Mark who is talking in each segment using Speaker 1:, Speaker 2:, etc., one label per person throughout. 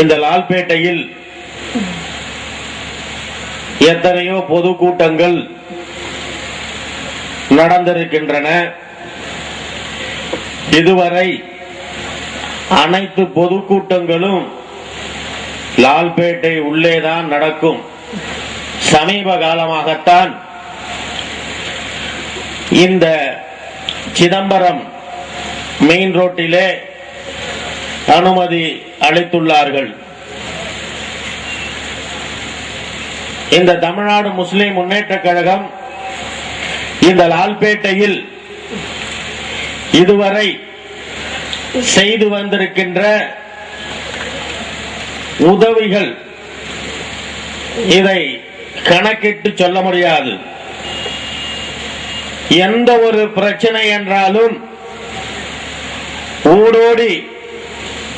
Speaker 1: இந்த லால்பேட்டையில் எத்தனையோ பொதுக்கூட்டங்கள் நடந்திருக்கின்றன. இதுவரை அனைத்து பொதுக்கூட்டங்களும் லால்பேட்டை உள்ளேதான் நடக்கும். சமீப காலமாகத்தான் இந்த சிதம்பரம் மெயின் ரோட்டிலே அனுமதி அளித்துள்ளார்கள் இந்த தமிழ்நாடு முஸ்லிம் முன்னேற்ற கழகம் இந்த லால்பேட்டையில் இதுவரை செய்து வந்திருக்கின்ற உதவிகள் இதை கணக்கிட்டு சொல்ல முடியாது. எந்த ஒரு பிரச்சனை என்றாலும் ஊடோடி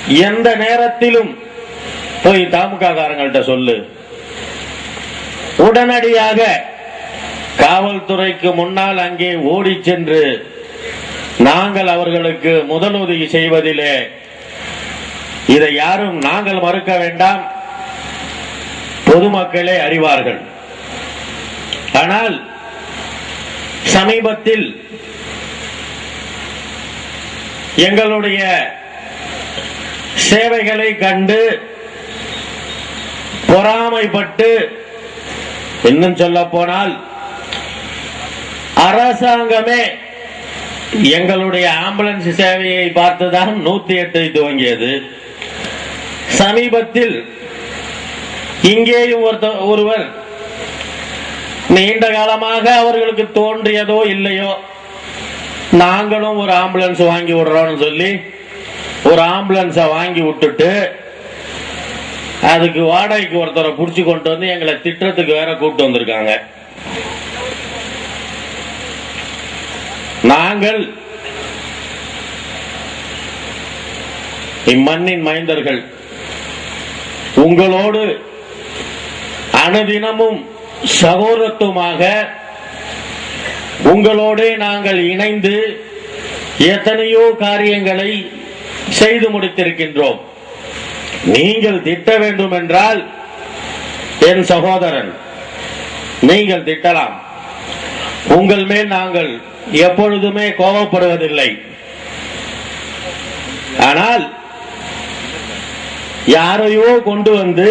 Speaker 1: எந்த நேரத்திலும் போய் தாமுகாரங்கள்ட்ட சொல்லு. உடனடியாக காவல்துறைக்கு முன்னால் அங்கே ஓடி சென்று நாங்கள் அவர்களுக்கு முதலுதவி செய்வதிலே இதை யாரும் நாங்கள் மறுக்க வேண்டாம். பொதுமக்களே அறிவார்கள். ஆனால் சமீபத்தில் எங்களுடைய சேவைகளை கண்டு பொறாமைப்பட்டு இன்னும் சொல்ல போனால் அரசாங்கமே எங்களுடைய ஆம்புலன்ஸ் சேவையை பார்த்துதான் நூத்தி எட்டை துவங்கியது. சமீபத்தில் இங்கேயும் ஒருவர் நீண்ட காலமாக அவர்களுக்கு தோன்றியதோ இல்லையோ நாங்களும் ஒரு ஆம்புலன்ஸ் வாங்கி விடுறோம்னு சொல்லி ஒரு ஆம்புலன்ஸ வாங்கி விட்டுட்டு அதுக்கு வாடகைக்கு ஒருத்தரை புடிச்சு கொண்டு வந்து எங்களை திட்டத்துக்கு வேற கூப்பிட்டு வந்திருக்காங்க. நாங்கள் இம்மண்ணின் மைந்தர்கள். உங்களோடு அனுதினமும் சகோதரத்துவமாக உங்களோடே நாங்கள் இணைந்து எத்தனையோ காரியங்களை செய்து முடித்திருக்கின்றோம். நீங்கள் திட்ட வேண்டும் என்றால் என் சகோதரன் நீங்கள் திட்டலாம். உங்கள் மேல் நாங்கள் எப்பொழுதுமே கோபப்படுவதில்லை. ஆனால் யாரையோ கொண்டு வந்து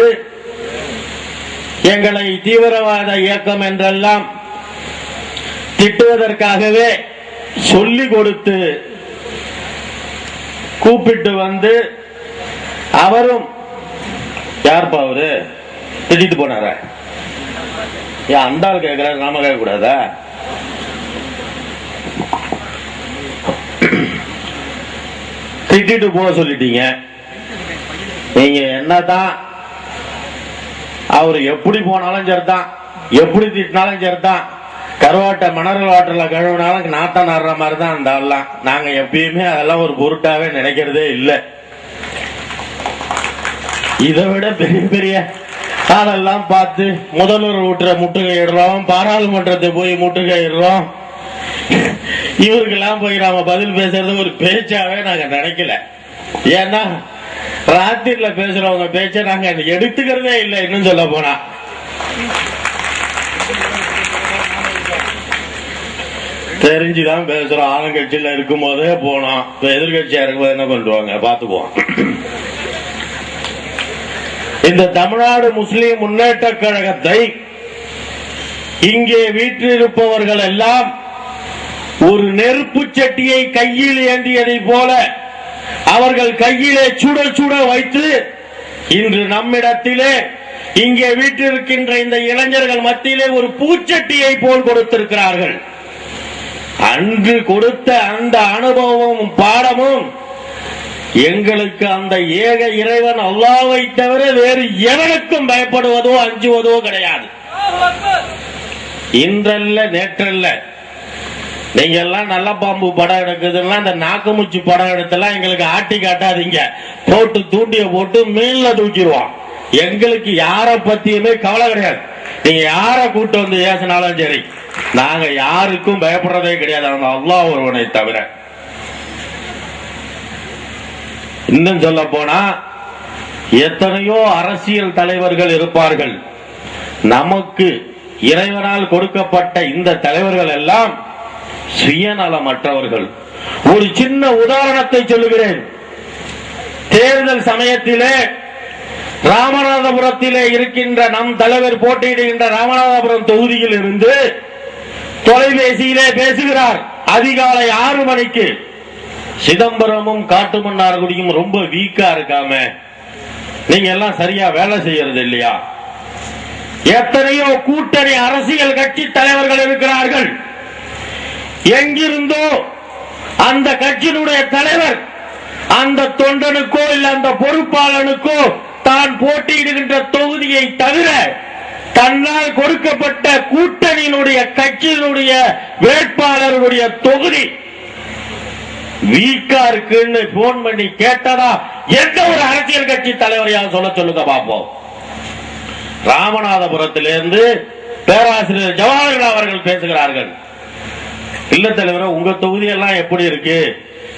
Speaker 1: எங்களை தீவிரவாத இயக்கம் என்றெல்லாம் திட்டுவதற்காகவே சொல்லிக் கொடுத்து கூப்பிட்டு வந்து அவரும் யார்ப்பா அவரு? திட்டிட்டு போனாரா? ஏன் அந்த ஆள் கேட்கிறாரு நாம கேட்க கூடாதா திட்டிட்டு போக சொல்லிட்டீங்க. நீங்க என்னதான்? அவர் எப்படி போனாலும் சரிதான். எப்படி திட்டினாலும் சரிதான். கருவாட்டை மணல் வாட்டர்ல கழுவுனாலும் நாத்தம் நடுற மாதிரி தான் அந்த ஆள்லாம். நாங்க எப்பயுமே அதெல்லாம் ஒரு பொருட்டாவே நினைக்கிறதே இல்லை. இதை விட பெரிய பெரிய ஆளெல்லாம் பார்த்து முதல்வர் வீட்டுல முட்டுகையிடுறோம் பாராளுமன்றத்தை போய் முட்டுகையிடுறோம் இவருக்கெல்லாம் போய் நாம பதில் பேசுறது ஒரு பேச்சாவே நாங்க நினைக்கல. ஏன்னா ராத்திரில பேசுறவங்க பேச்ச நாங்க எடுத்துக்கிறதே இல்லை இன்னும் சொல்ல போனா. தெரிஞ்சுதான் பேசுறோம். ஆளுங்கட்சியில இருக்கும் போதே போனோம். இப்ப எதிர்கட்சியா இருக்கும்போது என்ன பண்ணுவாங்க பாத்துக்குவோம் இந்த தமிழ்நாடு முஸ்லிம் முன்னேற்ற கழகத்தை இங்கே வீற்றிருப்பவர்கள் எல்லாம் ஒரு நெருப்பு சட்டியை கையில் ஏந்தியதை போல அவர்கள் கையிலே சுட சுட வைத்து இன்று நம்மிடத்திலே இங்கே வீட்டிருக்கின்ற இந்த இளைஞர்கள் மத்தியிலே ஒரு பூச்சட்டியை போல் கொடுத்திருக்கிறார்கள். அன்று கொடுத்த அந்த அனுபவமும் பாடமும் எங்களுக்கு அந்த ஏக இறைவன் அல்லாவை தவிர வேறு எவனுக்கும் பயப்படுவதோ அஞ்சுவதோ கிடையாது. இன்றல்ல நேற்றல்ல. நீங்க எல்லாம் நல்ல பாம்பு படம் எடுக்குதுன்னா அந்த நாக்குமுச்சி படம் எடுத்தெல்லாம் எங்களுக்கு ஆட்டி காட்டாதீங்க. போட்டு தூண்டிய போட்டு மீன்ல தூக்கிடுவோம். எங்களுக்கு யார பத்தியுமே கவலை கிடையாது. நீங்க யார கூட்டு வந்து ஏசினாலும் சரி. நாங்க யாருக்கும் பயப்படுறதே கிடையாது. அவங்க அல்லாஹ் ஒருவனை தவிர. இன்னும் சொல்ல போனா எத்தனையோ அரசியல் தலைவர்கள் இருப்பார்கள். நமக்கு இறைவனால் கொடுக்கப்பட்ட இந்த தலைவர்கள் எல்லாம் சுயநலமற்றவர்கள். ஒரு சின்ன உதாரணத்தை சொல்லுகிறேன். தேர்தல் சமயத்திலே ராமநாதபுரத்திலே இருக்கின்ற நம் தலைவர் போட்டியிடுகின்ற ராமநாதபுரம் தொகுதியில் இருந்து தொலைபேசியிலே பேசுகிறார். அதிகாலை ஆறு மணிக்கு. சிதம்பரமும் காட்டுமன்னார்குடியும் ரொம்ப வீக்கா இருக்காம நீங்க எல்லாம் சரியா வேலை செய்யறது இல்லையா? எத்தனையோ கூட்டணி அரசியல் கட்சி தலைவர்கள் இருக்கிறார்கள். எங்கிருந்தோ அந்த கட்சியினுடைய தலைவர் அந்த தொண்டனுக்கோ இல்ல அந்த பொறுப்பாளனுக்கோ தான் போட்டியிடுகின்ற தொகுதியை தவிர தன்னால் கொடுக்கப்பட்ட கூட்டணியினுடைய கட்சியினுடைய வேட்பாளருடைய தொகுதி. வீக்கா இருக்குன்னு போன் பண்ணி கேட்டதா? எந்த ஒரு அரசியல் கட்சி தலைவரையாவது சொல்ல சொல்லுங்க பார்ப்போம். ராமநாதபுரத்திலிருந்து பேராசிரியர் ஜவஹர்லால் அவர்கள் பேசுகிறார்கள். இல்ல தலைவரே உங்க தொகுதி எல்லாம் எப்படி இருக்கு?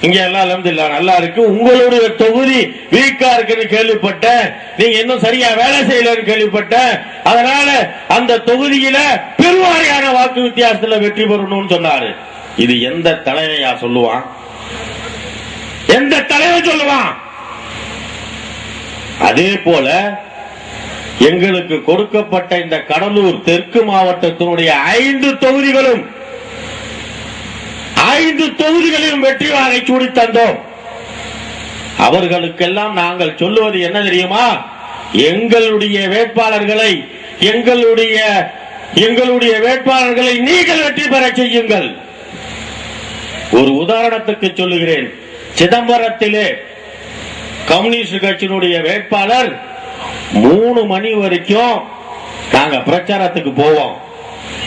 Speaker 1: இங்க எல்லாம் அலமதுல்லா நல்லா இருக்கு. உங்களுடைய தொகுதி வீக்கா இருக்குன்னு கேள்விப்பட்டேன். நீங்க இன்னும் சரியா வேலை செய்யலன்னு கேள்விப்பட்டேன். அதனால அந்த தொகுதியில பெருவாரியான வாக்கு வித்தியாசத்துல வெற்றி பெறணும்னு சொன்னாரு. இது எந்த தலைவையா சொல்லுவான்? எந்த தலைவர் சொல்லுவான்? அதே போல எங்களுக்கு கொடுக்கப்பட்ட இந்த கடலூர் தெற்கு மாவட்டத்தினுடைய ஐந்து தொகுதிகளும் ஐந்து தொகுதிகளிலும் வெற்றி வாகை சூடி தந்தோம். அவர்களுக்கெல்லாம் நாங்கள் சொல்லுவது என்ன தெரியுமா? எங்களுடைய வேட்பாளர்களை எங்களுடைய எங்களுடைய வேட்பாளர்களை நீங்கள் வெற்றி பெற செய்யுங்கள். ஒரு உதாரணத்துக்கு சொல்லுகிறேன். சிதம்பரத்திலே கம்யூனிஸ்ட் கட்சியினுடைய வேட்பாளர் மூணு மணி வரைக்கும் நாங்க பிரச்சாரத்துக்கு போவோம்.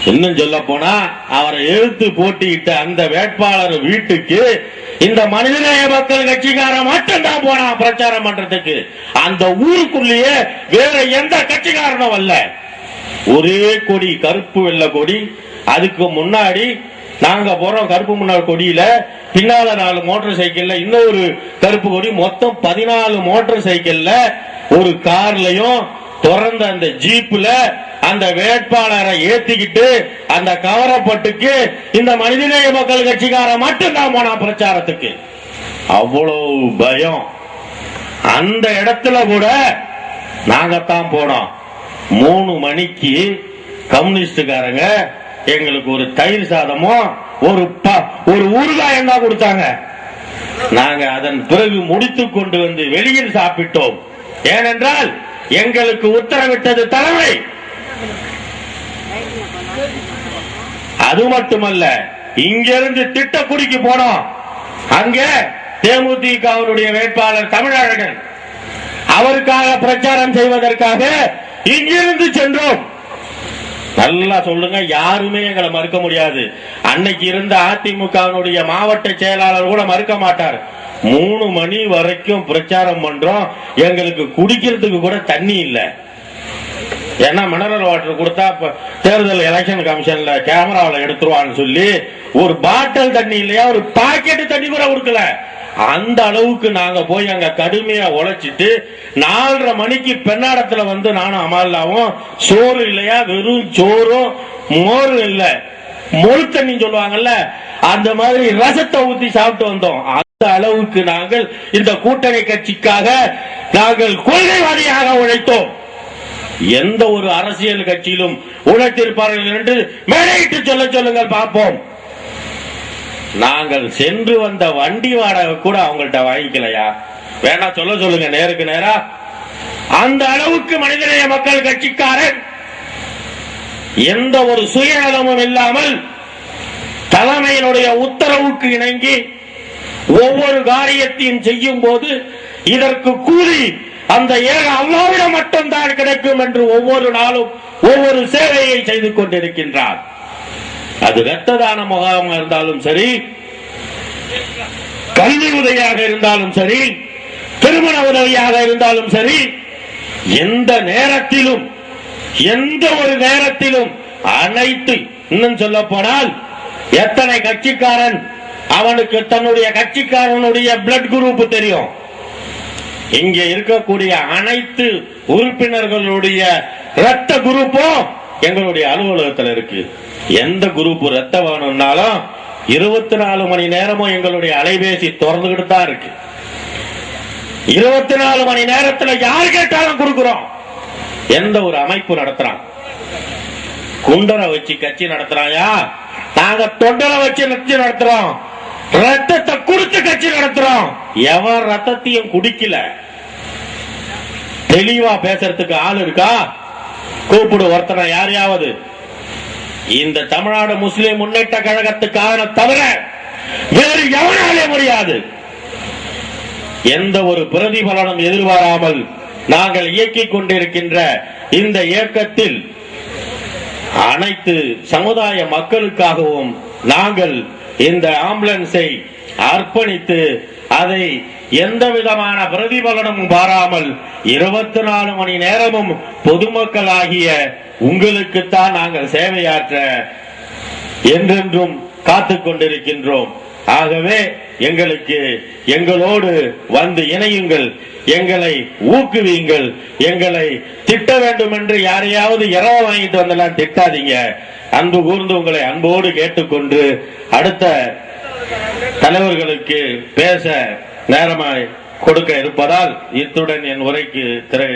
Speaker 1: இன்னும் சொல்ல போனா அவரை எழுத்து போட்டியிட்ட அந்த வேட்பாளர் வீட்டுக்கு இந்த மனிதநேய மக்கள் மட்டும் மட்டும்தான் போனா பிரச்சாரம் பண்றதுக்கு. அந்த ஊருக்குள்ளேயே வேற எந்த கட்சிக்காரனும் அல்ல. ஒரே கொடி கருப்பு வெள்ள கொடி. அதுக்கு முன்னாடி நாங்க போறோம் கருப்பு முன்னாள் கொடியில. பின்னால நாலு மோட்டார் சைக்கிள்ல இன்னொரு கருப்பு கொடி. மொத்தம் பதினாலு மோட்டார் சைக்கிள்ல ஒரு கார்லயும் திறந்த அந்த ஜீப்ல அந்த வேட்பாளரை ஏத்திக்கிட்டு அந்த கவரப்பட்டுக்கு இந்த மனிதநேய மக்கள் கட்சிக்காரன் மட்டும்தான் போனா பிரச்சாரத்துக்கு. அவ்வளவு பயம். அந்த இடத்துல கூட நாங்கத்தான் போனோம். மூணு மணிக்கு கம்யூனிஸ்டுக்காரங்க எங்களுக்கு ஒரு தயிர் சாதமும் ஒரு ப- ஒரு ஊறுகாயம் தான் கொடுத்தாங்க. நாங்க அதன் பிறகு முடித்து கொண்டு வந்து வெளியில் சாப்பிட்டோம். ஏனென்றால் எங்களுக்கு உத்தரவிட்டது தலைமை. அது மட்டுமல்ல இங்கிருந்து திட்டக்குடிக்கு போனோம். அங்க தேமுதிகவுடைய வேட்பாளர் தமிழழகன். அவருக்காக பிரச்சாரம் செய்வதற்காக இங்கிருந்து சென்றோம். நல்லா சொல்லுங்க யாருமே எங்களை மறுக்க முடியாது. அன்னைக்கு இருந்த அதிமுகவினுடைய மாவட்ட செயலாளர் கூட மறுக்க மாட்டார். மூணு மணி வரைக்கும் பிரச்சாரம் பண்றோம். எங்களுக்கு குடிக்கிறதுக்கு கூட தண்ணி இல்லை. ஏன்னா மினரல் வாட்டர் கொடுத்தா தேர்தல் எலெக்ஷன் கமிஷன்ல கேமராவில் எடுத்துருவான்னு சொல்லி ஒரு பாட்டில் தண்ணி இல்லையா ஒரு பாக்கெட்டு தண்ணி கூட கொடுக்கல. அந்த அளவுக்கு நாங்க போய் அங்க கடுமையா உழைச்சிட்டு நாலரை மணிக்கு பெண்ணாடத்துல வந்து நானும் அமல்லாவும் சோறு இல்லையா வெறும் சோறும் மோரும் இல்ல. மொழு தண்ணி சொல்லுவாங்கல்ல அந்த மாதிரி ரசத்தை ஊத்தி சாப்பிட்டு வந்தோம். அளவுக்கு நாங்கள் இந்த கூட்டணி கட்சிக்காக நாங்கள் கொள்கைவாதியாக உழைத்தோம். எந்த ஒரு அரசியல் கட்சியிலும் உழைத்திருப்பார்கள் என்று மேடையிட்டு சொல்ல சொல்லுங்கள் பார்ப்போம். நாங்கள் சென்று வந்த வண்டி வாடகை கூட அவங்கள்ட்ட வாங்கிக்கலையா? வேணா சொல்ல சொல்லுங்க நேருக்கு நேரா. அந்த அளவுக்கு மனிதநேய மக்கள் கட்சிக்காரன். எந்த ஒரு சுயநலமும் இல்லாமல் தலைமையினுடைய உத்தரவுக்கு இணங்கி ஒவ்வொரு காரியத்தையும் செய்யும் போது இதற்கு கூலி அந்த ஏக அல்லாவிடம் மட்டும்தான் கிடைக்கும் என்று ஒவ்வொரு நாளும் ஒவ்வொரு சேவையை செய்து கொண்டிருக்கின்றார். அது இரத்த தான முகாமாக இருந்தாலும் சரி கல்வி உதவியாக இருந்தாலும் சரி திருமண உதவியாக இருந்தாலும் சரி எந்த நேரத்திலும் எந்த ஒரு நேரத்திலும் அனைத்து இன்னும் சொல்ல போனால் எத்தனை கட்சிக்காரன் அவனுக்கு தன்னுடைய கட்சிக்காரனுடைய பிளட் குரூப் தெரியும். இங்க இருக்கக்கூடிய அனைத்து உறுப்பினர்களுடைய ரத்த குரூப்பும் எங்களுடைய அலுவலகத்தில் இருக்கு. எந்த குரூப் ரத்த வேணும்னாலும் இருபத்தி நாலு மணி நேரமும் எங்களுடைய அலைபேசி திறந்துகிட்டு தான் இருக்கு. இருபத்தி நாலு மணி நேரத்துல யார் கேட்டாலும் கொடுக்கிறோம். எந்த ஒரு அமைப்பு நடத்துறான்? குண்டரை வச்சு கட்சி நடத்துறாயா? நாங்க தொண்டரை வச்சு கட்சி நடத்துறோம். ரத்தத்தை கொடுத்து கட்சி நடத்துறோம். எவன் ரத்தத்தையும் குடிக்கல? தெளிவா பேசுறதுக்கு ஆள் இருக்கா? கூப்பிடு ஒருத்தனை யாரையாவது. இந்த தமிழ்நாடு முஸ்லிம் முன்னேற்ற கழகத்துக்கான தவிர வேறு எவனாலே முடியாது. எந்த ஒரு பிரதிபலனும் எதிர்பாராமல் நாங்கள் இயக்கிக் கொண்டிருக்கின்ற இந்த இயக்கத்தில் அனைத்து சமுதாய மக்களுக்காகவும் நாங்கள் இந்த ஆம்புலன்ஸை அர்ப்பணித்து அதை எந்த விதமான பிரதிபலனும் பாராமல் இருபத்தி நாலு மணி நேரமும் பொதுமக்களாகிய உங்களுக்குத்தான் நாங்கள் சேவையாற்ற என்றென்றும் காத்து கொண்டிருக்கின்றோம். ஆகவே எங்களுக்கு எங்களோடு வந்து இணையுங்கள் எங்களை ஊக்குவியுங்கள் எங்களை திட்ட வேண்டும் என்று யாரையாவது இரவு வாங்கிட்டு வந்தெல்லாம் திட்டாதீங்க. அன்பு கூர்ந்து உங்களை அன்போடு கேட்டுக்கொண்டு அடுத்த தலைவர்களுக்கு பேச நேரமாய் கொடுக்க இருப்பதால் இத்துடன் என் உரைக்கு திரை